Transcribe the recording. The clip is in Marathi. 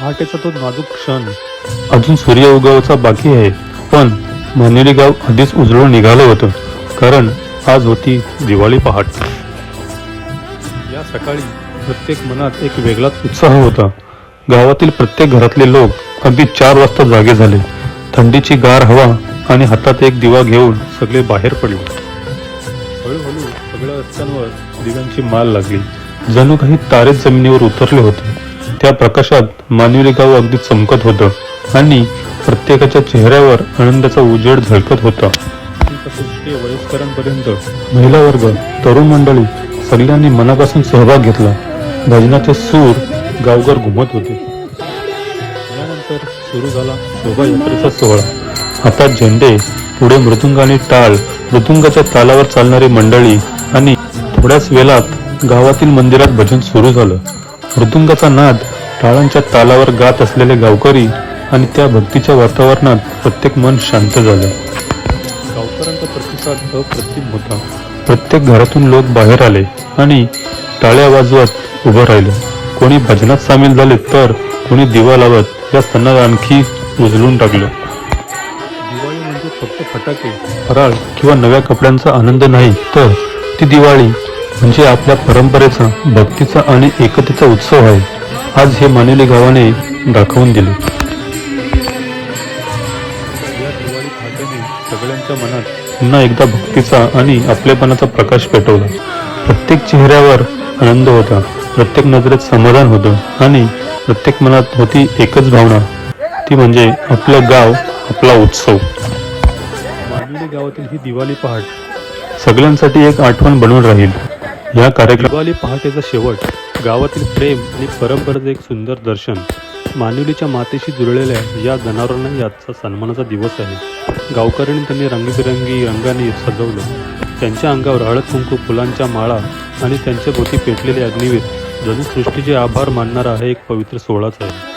पहाटेचा तो नाजूक क्षण. अजून सूर्य उगवायचा बाकी आहे पण मानेरी गाव आधीच उजळून निघालं होतं कारण आज होती दिवाळी पहाट. या सकाळी प्रत्येक मनात एक वेगळाच उत्साह होता. गावातील प्रत्येक घरातले लोक अगदी चार वाजता जागे झाले. थंडीची गार हवा आणि हातात एक दिवा घेऊन सगळे बाहेर पडले. हळूहळू सगळ्या रस्त्यांवर दिव्यांची माल लागली. जणू काही तारेच जमिनीवर उतरले होते. त्या प्रकाशात मानवी गाव अगदी चमकत होतं आणि प्रत्येकाच्या चेहऱ्यावर आनंदाचा उजेड झळकत होता. ते वयस्करांपर्यंत. महिला वर्ग तरुण मंडळी सगळ्यांनी मनापासून सहभाग घेतला. भजनाचे सूर गावगर घुमत होते. यानंतर सुरू झाला शोभायात्रेचा सोहळा. हातात झेंडे पुढे मृदुंग आणि टाळ मृदुंगाच्या तालावर चालणारी मंडळी आणि थोड्याच वेळात गावातील मंदिरात भजन सुरू झालं. मृदुंगाचा नाद टाळांच्या तालावर गात असलेले गावकरी आणि त्या भक्तीच्या वातावरणात प्रत्येक मन शांत झालं. गावकऱ्यांचा प्रतिसाद अप्रतिम होता. प्रत्येक घरातून लोक बाहेर आले आणि टाळ्या वाजवत उभं राहिले. कोणी भजनात सामील झाले तर कोणी दिवा लावत या सणात आणखी उजळून टाकलं. दिवाळी म्हणजे फक्त फटाके फराळ किंवा नव्या कपड्यांचा आनंद नाही तर ती दिवाळी म्हणजे आपल्या परंपरेचा भक्तीचा आणि एकतेचा उत्सव आहे. आज हे मानेली गावाने दाखवून दिले. सगळ्यांच्या मनात पुन्हा एकदा भक्तीचा आणि आपलेपणाचा प्रकाश पेटवला. प्रत्येक चेहऱ्यावर आनंद होता. प्रत्येक नजरेत समाधान होतं. आणि प्रत्येक मनात होती एकच भावना. ती म्हणजे आपलं गाव आपला उत्सव. मांडवी गावातील ही दिवाळी पहाट सगळ्यांसाठी एक आठवण बनून राहील. या कार्यक्रमाली पहाटेचा शेवट गावातील प्रेम आणि परंपरेचं एक सुंदर दर्शन मानवलीच्या मातेशी जुळलेल्या या जनावरांना याचा सन्मानाचा दिवस आहे. गावकऱ्यांनी त्यांनी रंगीबिरंगी रंगाने सजवलं. त्यांच्या अंगावर हळद कुंकू फुलांच्या माळा आणि त्यांच्या भोवती पेटलेले अग्निवीर जणू सृष्टीचे आभार मानणारा हा एक पवित्र सोहळाच आहे.